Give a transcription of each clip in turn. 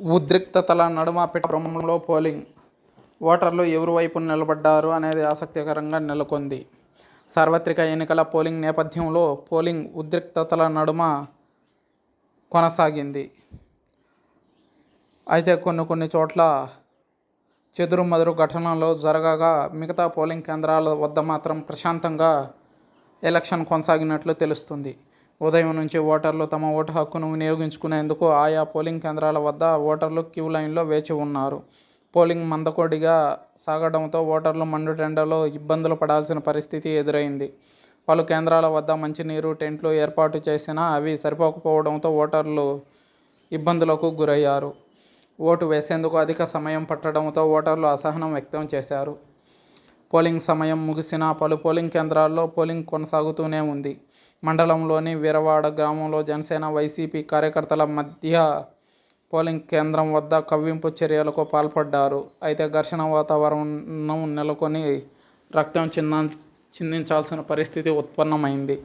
ఉద్రిక్తతల నడుమ పిఠాపురంలో పోలింగ్. ఓటర్లు ఎవరి వైపు నిలబడ్డారు అనేది ఆసక్తికరంగా నెలకొంది. సార్వత్రిక ఎన్నికల పోలింగ్ నేపథ్యంలో పోలింగ్ ఉద్రిక్తతల నడుమ కొనసాగింది. అయితే కొన్ని కొన్ని చోట్ల చెదురుమదురు ఘటనలు జరగగా మిగతా పోలింగ్ కేంద్రాల వద్ద మాత్రం ప్రశాంతంగా ఎలక్షన్ కొనసాగినట్లు తెలుస్తుంది. ఉదయం నుంచి ఓటర్లు తమ ఓటు హక్కును వినియోగించుకునేందుకు ఆయా పోలింగ్ కేంద్రాల వద్ద ఓటర్లు క్యూ లైన్లో వేచి ఉన్నారు. పోలింగ్ మందకొడిగా సాగడంతో ఓటర్లు మండుటెండలో ఇబ్బందులు పడాల్సిన పరిస్థితి ఎదురైంది. పలు కేంద్రాల వద్ద మంచినీరు టెంట్లు ఏర్పాటు చేసినా అవి సరిపోకపోవడంతో ఓటర్లు ఇబ్బందులకు గురయ్యారు. ఓటు వేసేందుకు అధిక సమయం పట్టడంతో ఓటర్లు అసహనం వ్యక్తం చేశారు. పోలింగ్ సమయం ముగిసినా పలు పోలింగ్ కేంద్రాల్లో పోలింగ్ కొనసాగుతూనే ఉంది. మండలంలోని వీరవాడ గ్రామంలో జనసేన వైసీపీ కార్యకర్తల మధ్య పోలింగ్ కేంద్రం వద్ద కవ్వింపు చర్యలకు పాల్పడ్డారు. అయితే ఘర్షణ వాతావరణం నెలకొని రక్తం చిన్న చిందించాల్సిన పరిస్థితి ఉత్పన్నమైంది.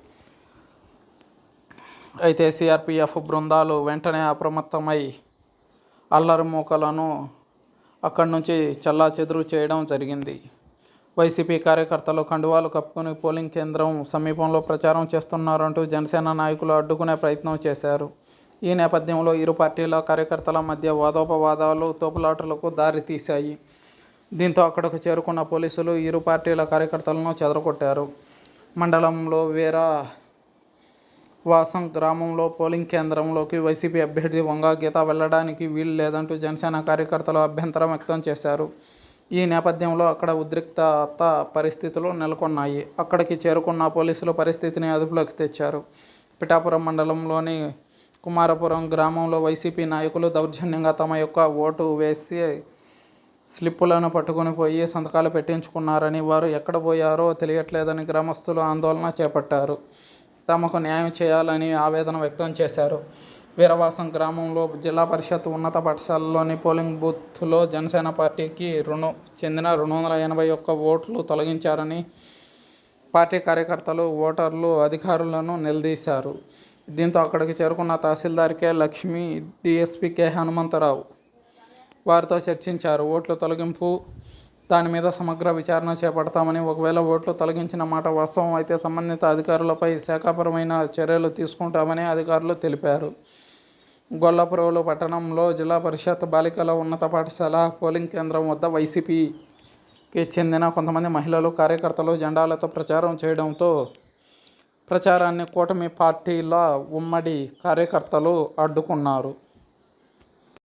అయితే సిఆర్పిఎఫ్ బృందాలు వెంటనే అప్రమత్తమై అల్లరి మూకలను అక్కడి నుంచి చల్లా చెదురు చేయడం జరిగింది. వైసీపీ కార్యకర్తలు కండువాలు కప్పుకొని పోలింగ్ కేంద్రం సమీపంలో ప్రచారం చేస్తున్నారంటూ జనసేన నాయకులు అడ్డుకునే ప్రయత్నం చేశారు. ఈ నేపథ్యంలో ఇరు పార్టీల కార్యకర్తల మధ్య వాదోపవాదాలు తోపులాటలకు దారితీశాయి. దీంతో అక్కడకు చేరుకున్న పోలీసులు ఇరు పార్టీల కార్యకర్తలను చెదరగొట్టారు. మండలంలో వేరా వాసం గ్రామంలో పోలింగ్ కేంద్రంలోకి వైసీపీ అభ్యర్థి వంగా గీత వెళ్ళడానికి వీలు లేదంటూ జనసేన కార్యకర్తలు అభ్యంతరం వ్యక్తం చేశారు. ఈ నేపథ్యంలో అక్కడ ఉద్రిక్తత పరిస్థితులు నెలకొన్నాయి. అక్కడికి చేరుకున్న పోలీసులు పరిస్థితిని అదుపులోకి తెచ్చారు. పిఠాపురం మండలంలోని కుమారపురం గ్రామంలో వైసీపీ నాయకులు దౌర్జన్యంగా తమ యొక్క ఓటు వేసి స్లిప్పులను పట్టుకొని పోయి సంతకాలు పెట్టించుకున్నారని వారు ఎక్కడ పోయారో తెలియట్లేదని గ్రామస్తులు ఆందోళన చేపట్టారు. తమకు న్యాయం చేయాలని ఆవేదన వ్యక్తం చేశారు. వీరవాసం గ్రామంలో జిల్లా పరిషత్ ఉన్నత పాఠశాలలోని పోలింగ్ బూత్లో జనసేన పార్టీకి రుణ చెందిన రెండు వందల ఎనభై ఒక్క ఓట్లు తొలగించారని పార్టీ కార్యకర్తలు ఓటర్లు అధికారులను నిలదీశారు. దీంతో అక్కడికి చేరుకున్న tahsildar K Lakshmi DSP K. Hanumantharao వారితో చర్చించారు. ఓట్ల తొలగింపు దాని మీద సమగ్ర విచారణ చేపడతామని ఒకవేళ ఓట్లు తొలగించిన మాట వాస్తవం అయితే సంబంధిత అధికారులపై శాఖాపరమైన చర్యలు తీసుకుంటామని అధికారులు తెలిపారు. గొల్లపురవులు పట్టణంలో జిల్లా పరిషత్ బాలికల ఉన్నత పాఠశాల పోలింగ్ కేంద్రం వద్ద వైసీపీకి చెందిన కొంతమంది మహిళలు కార్యకర్తలు జెండాలతో ప్రచారం చేయడంతో ప్రచారాన్ని కూటమి పార్టీల ఉమ్మడి కార్యకర్తలు అడ్డుకున్నారు.